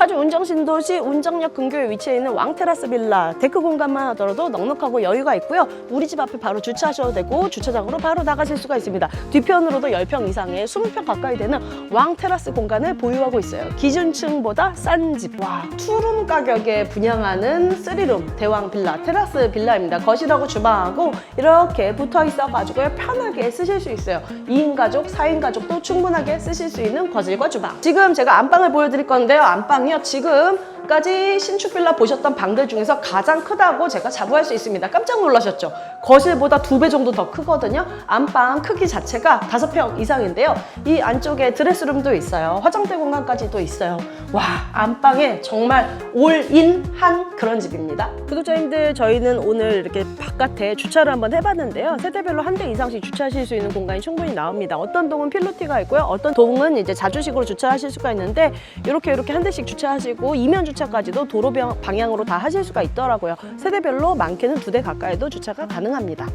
아주 운정신도시 운정역 근교에 위치해 있는 왕테라스 빌라 데크 공간만 하더라도 넉넉하고 여유가 있고요. 우리 집 앞에 바로 주차하셔도 되고 주차장으로 바로 나가실 수가 있습니다. 뒤편으로도 10평 이상의 20평 가까이 되는 왕테라스 공간을 보유하고 있어요. 기준층보다 싼 집. 와, 투룸 가격에 분양하는 쓰리룸 대왕 빌라 테라스 빌라입니다. 거실하고 주방하고 이렇게 붙어 있어 가지고 편하게 쓰실 수 있어요. 2인 가족, 4인 가족도 충분하게 쓰실 수 있는 거실과 주방. 지금 제가 안방을 보여드릴 건데요. 안방 이요. 지금 까지 신축 빌라 보셨던 방들 중에서 가장 크다고 제가 자부할 수 있습니다. 깜짝 놀라셨죠? 거실보다 두 배 정도 더 크거든요. 안방 크기 자체가 5평 이상인데요. 이 안쪽에 드레스룸도 있어요. 화장대 공간까지도 있어요. 와, 안방에 정말 올인한 그런 집입니다. 구독자님들, 저희는 오늘 이렇게 바깥에 주차를 한번 해봤는데요. 세대별로 한 대 이상씩 주차하실 수 있는 공간이 충분히 나옵니다. 어떤 동은 필로티가 있고요. 어떤 동은 이제 자주식으로 주차하실 수가 있는데 이렇게 이렇게 한 대씩 주차하시고 이면 주차 까지도 도로 병- 방향으로 다 하실 수가 있더라고요. 세대별로 많게는 두 대 가까이도 주차가 가능합니다.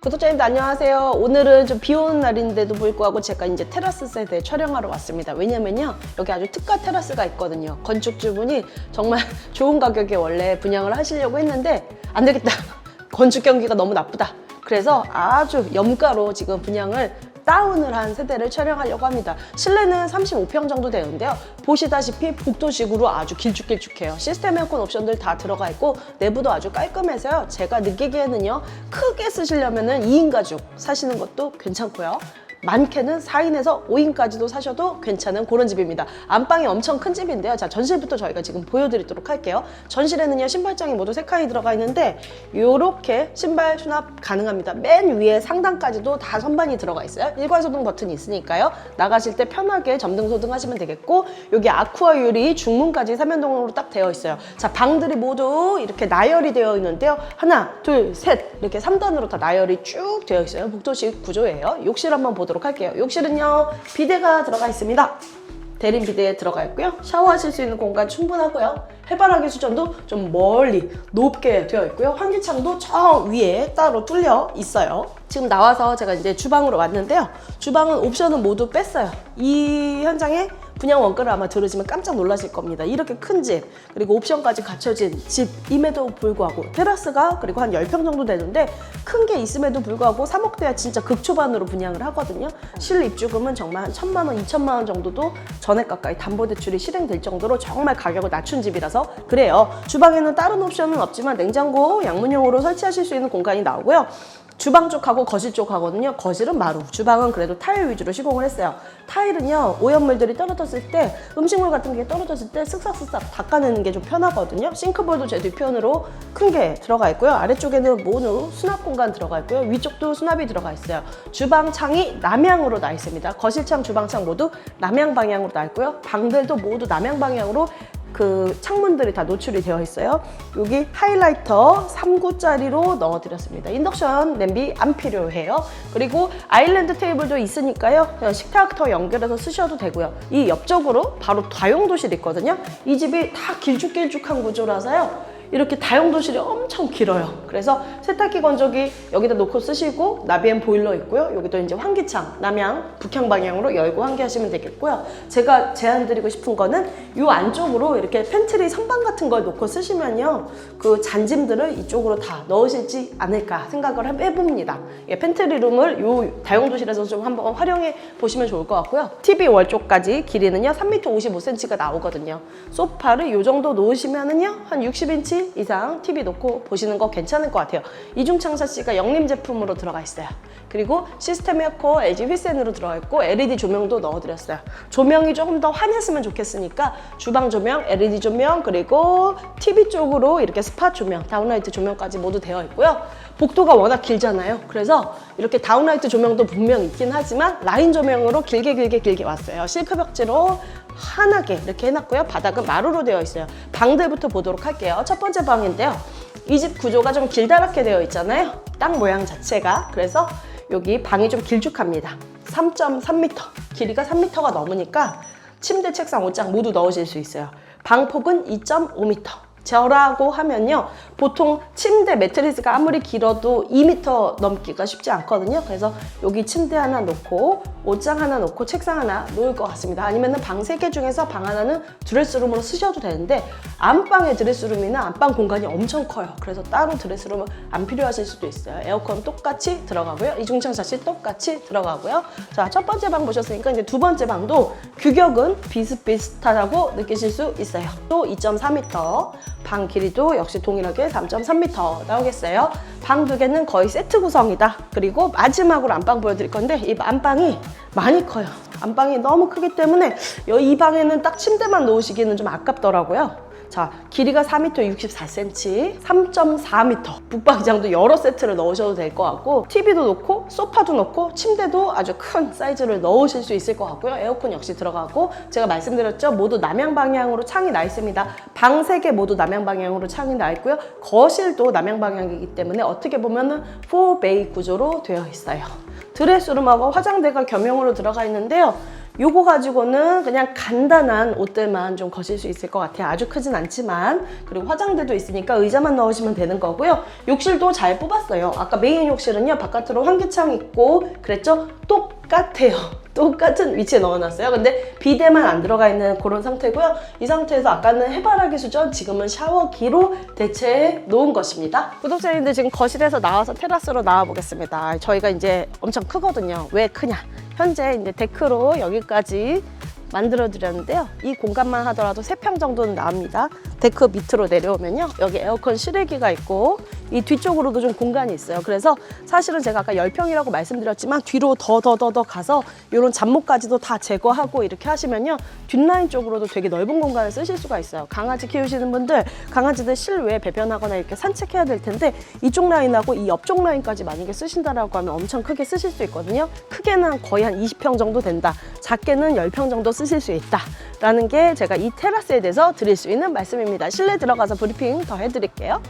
구독자님들 안녕하세요. 오늘은 좀 비 오는 날인데도 불구하고 제가 이제 테라스 세대 촬영하러 왔습니다. 왜냐면요. 여기 아주 특가 테라스가 있거든요. 건축주분이 정말 좋은 가격에 원래 분양을 하시려고 했는데 안 되겠다. 건축 경기가 너무 나쁘다. 그래서 아주 염가로 지금 분양을 다운을 한 세대를 촬영하려고 합니다. 실내는 35평 정도 되는데요. 보시다시피 복도식으로 아주 길쭉길쭉해요. 시스템 에어컨 옵션들 다 들어가 있고 내부도 아주 깔끔해서요. 제가 느끼기에는요. 크게 쓰시려면은 2인 가족 사시는 것도 괜찮고요. 많게는 4인에서 5인까지도 사셔도 괜찮은 그런 집입니다. 안방이 엄청 큰 집인데요. 자, 전실부터 저희가 지금 보여드리도록 할게요. 전실에는요, 신발장이 모두 세 칸이 들어가 있는데, 요렇게 신발 수납 가능합니다. 맨 위에 상단까지도 다 선반이 들어가 있어요. 일괄 소등 버튼이 있으니까요. 나가실 때 편하게 점등 소등 하시면 되겠고, 여기 아쿠아 유리 중문까지 삼연동으로 딱 되어 있어요. 자, 방들이 모두 이렇게 나열이 되어 있는데요. 하나, 둘, 셋. 이렇게 3단으로 다 나열이 쭉 되어 있어요. 복도식 구조예요. 욕실 한번 보도록 할게요. 욕실은요, 비데가 들어가 있습니다. 대림 비데에 들어가 있고요. 샤워하실 수 있는 공간 충분하고요. 해바라기 수전도 좀 멀리 높게 되어 있고요. 환기창도 저 위에 따로 뚫려 있어요. 지금 나와서 제가 이제 주방으로 왔는데요. 주방은 옵션은 모두 뺐어요. 이 현장에 분양 원가를 아마 들으시면 깜짝 놀라실 겁니다. 이렇게 큰 집, 그리고 옵션까지 갖춰진 집임에도 불구하고 테라스가 그리고 한 10평 정도 되는데 큰 게 있음에도 불구하고 3억대야 진짜 극초반으로 분양을 하거든요. 실 입주금은 정말 한 1천만 원, 2천만 원 정도도 전액 가까이 담보대출이 실행될 정도로 정말 가격을 낮춘 집이라서 그래요. 주방에는 다른 옵션은 없지만 냉장고, 양문형으로 설치하실 수 있는 공간이 나오고요. 주방 쪽하고 거실 쪽 하거든요. 거실은 마루, 주방은 그래도 타일 위주로 시공을 했어요. 타일은요, 오염물들이 떨어졌을 때, 음식물 같은 게 떨어졌을 때 쓱싹쓱싹 닦아내는 게 좀 편하거든요. 싱크볼도 제 뒤편으로 큰 게 들어가 있고요. 아래쪽에는 모두 수납 공간 들어가 있고요. 위쪽도 수납이 들어가 있어요. 주방 창이 남향으로 나 있습니다. 거실창, 주방창 모두 남향 방향으로 나 있고요. 방들도 모두 남향 방향으로 그 창문들이 다 노출이 되어 있어요. 여기 하이라이터 3구짜리로 넣어드렸습니다. 인덕션 냄비 안 필요해요. 그리고 아일랜드 테이블도 있으니까요. 식탁터 연결해서 쓰셔도 되고요. 이 옆쪽으로 바로 다용도실 있거든요. 이 집이 다 길쭉길쭉한 구조라서요. 이렇게 다용도실이 엄청 길어요. 그래서 세탁기 건조기 여기다 놓고 쓰시고 나비엔 보일러 있고요. 여기도 이제 환기창 남향 북향 방향으로 열고 환기하시면 되겠고요. 제가 제안 드리고 싶은 거는 이 안쪽으로 이렇게 팬트리 선반 같은 걸 놓고 쓰시면요. 그 잔짐들을 이쪽으로 다 넣으실지 않을까 생각을 해봅니다. 예, 팬트리룸을 이 다용도실에서 좀 한번 활용해 보시면 좋을 것 같고요. TV 월 쪽까지 길이는요 3m 55cm가 나오거든요. 소파를 이 정도 놓으시면은요 한 60인치 이상 TV 놓고 보시는 거 괜찮을 것 같아요. 이중창 샤시가 영림 제품으로 들어가 있어요. 그리고 시스템 에어컨 LG 휘센으로 들어가 있고 LED 조명도 넣어드렸어요. 조명이 조금 더 환했으면 좋겠으니까 주방 조명, LED 조명 그리고 TV 쪽으로 이렇게 스팟 조명, 다운라이트 조명까지 모두 되어 있고요. 복도가 워낙 길잖아요. 그래서 이렇게 다운라이트 조명도 분명 있긴 하지만 라인 조명으로 길게 길게 길게 왔어요. 실크 벽지로 환하게 이렇게 해놨고요. 바닥은 마루로 되어 있어요. 방들부터 보도록 할게요. 첫 번째 방인데요. 이 집 구조가 좀 길다랗게 되어 있잖아요. 땅 모양 자체가. 그래서 여기 방이 좀 길쭉합니다. 3.3m. 길이가 3m가 넘으니까 침대, 책상, 옷장 모두 넣으실 수 있어요. 방 폭은 2.5m. 저라고 하면요. 보통 침대 매트리스가 아무리 길어도 2m 넘기가 쉽지 않거든요. 그래서 여기 침대 하나 놓고 옷장 하나 놓고 책상 하나 놓을 것 같습니다. 아니면 은 방 세 개 중에서 방 하나는 드레스룸으로 쓰셔도 되는데 안방의 드레스룸이나 안방 공간이 엄청 커요. 그래서 따로 드레스룸은 안 필요하실 수도 있어요. 에어컨 똑같이 들어가고요. 이중창 샷이 똑같이 들어가고요. 자, 첫 번째 방 보셨으니까 이제 두 번째 방도 규격은 비슷비슷하다고 느끼실 수 있어요. 또 2.4m, 방 길이도 역시 동일하게 3.3m 나오겠어요. 방 두 개는 거의 세트 구성이다. 그리고 마지막으로 안방 보여드릴 건데 이 안방이 많이 커요. 안방이 너무 크기 때문에 이 방에는 딱 침대만 놓으시기는 좀 아깝더라고요. 자, 길이가 4m 64cm, 3.4m. 북방장도 여러 세트를 넣으셔도 될 것 같고, TV도 놓고, 소파도 넣고, 침대도 아주 큰 사이즈를 넣으실 수 있을 것 같고요. 에어컨 역시 들어가고, 제가 말씀드렸죠. 모두 남향 방향으로 창이 나 있습니다. 방세개 모두 남향 방향으로 창이 나 있고요. 거실도 남향 방향이기 때문에 어떻게 보면은 4베이 구조로 되어 있어요. 드레스룸하고 화장대가 겸용으로 들어가 있는데요. 요거 가지고는 그냥 간단한 옷들만 좀 거실 수 있을 것 같아요. 아주 크진 않지만. 그리고 화장대도 있으니까 의자만 넣으시면 되는 거고요. 욕실도 잘 뽑았어요. 아까 메인 욕실은요, 바깥으로 환기창 있고, 그랬죠? 똑 같아요. 똑같은 위치에 넣어놨어요. 근데 비대만 안 들어가 있는 그런 상태고요. 이 상태에서 아까는 해바라기 수전, 지금은 샤워기로 대체해 놓은 것입니다. 구독자님들 지금 거실에서 나와서 테라스로 나와 보겠습니다. 저희가 이제 엄청 크거든요. 왜 크냐? 현재 이제 데크로 여기까지 만들어 드렸는데요. 이 공간만 하더라도 3평 정도는 나옵니다. 데크 밑으로 내려오면요. 여기 에어컨 실외기가 있고 이 뒤쪽으로도 좀 공간이 있어요. 그래서 사실은 제가 아까 10평이라고 말씀드렸지만 뒤로 더 더 더 더 가서 이런 잡목까지도 다 제거하고 이렇게 하시면요. 뒷라인 쪽으로도 되게 넓은 공간을 쓰실 수가 있어요. 강아지 키우시는 분들 강아지들 실외 배변하거나 이렇게 산책해야 될 텐데 이쪽 라인하고 이 옆쪽 라인까지 만약에 쓰신다라고 하면 엄청 크게 쓰실 수 있거든요. 크게는 거의 한 20평 정도 된다. 작게는 10평 정도 쓰실 수 있다. 라는 게 제가 이 테라스에 대해서 드릴 수 있는 말씀입니다. 실내 들어가서 브리핑 더 해드릴게요.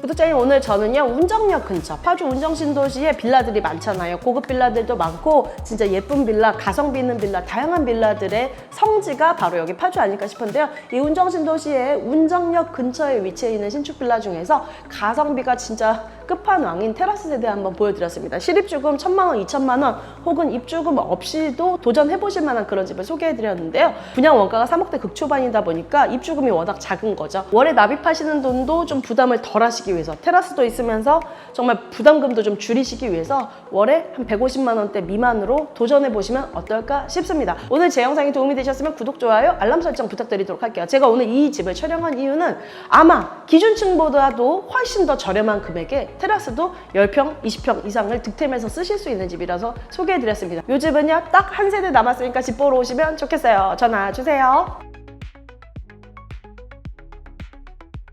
구독자님 오늘 저는요 운정역 근처 파주 운정신도시에 빌라들이 많잖아요. 고급 빌라들도 많고 진짜 예쁜 빌라 가성비 있는 빌라 다양한 빌라들의 성지가 바로 여기 파주 아닐까 싶은데요. 이 운정신도시의 운정역 근처에 위치해 있는 신축 빌라 중에서 가성비가 진짜 끝판왕인 테라스 세대 한번 보여드렸습니다 실입주금 천만 원, 이천만 원 혹은 입주금 없이도 도전해보실 만한 그런 집을 소개해드렸는데요 분양 원가가 3억대 극초반이다 보니까 입주금이 워낙 작은 거죠 월에 납입하시는 돈도 좀 부담을 덜 하시기 위해서 테라스도 있으면서 정말 부담금도 좀 줄이시기 위해서 월에 한 150만 원대 미만으로 도전해 보시면 어떨까 싶습니다. 오늘 제 영상이 도움이 되셨으면 구독, 좋아요, 알람 설정 부탁드리도록 할게요. 제가 오늘 이 집을 촬영한 이유는 아마 기준층보다도 훨씬 더 저렴한 금액에 테라스도 10평, 20평 이상을 득템해서 쓰실 수 있는 집이라서 소개해 드렸습니다. 이 집은요 딱 한 세대 남았으니까 집 보러 오시면 좋겠어요. 전화 주세요.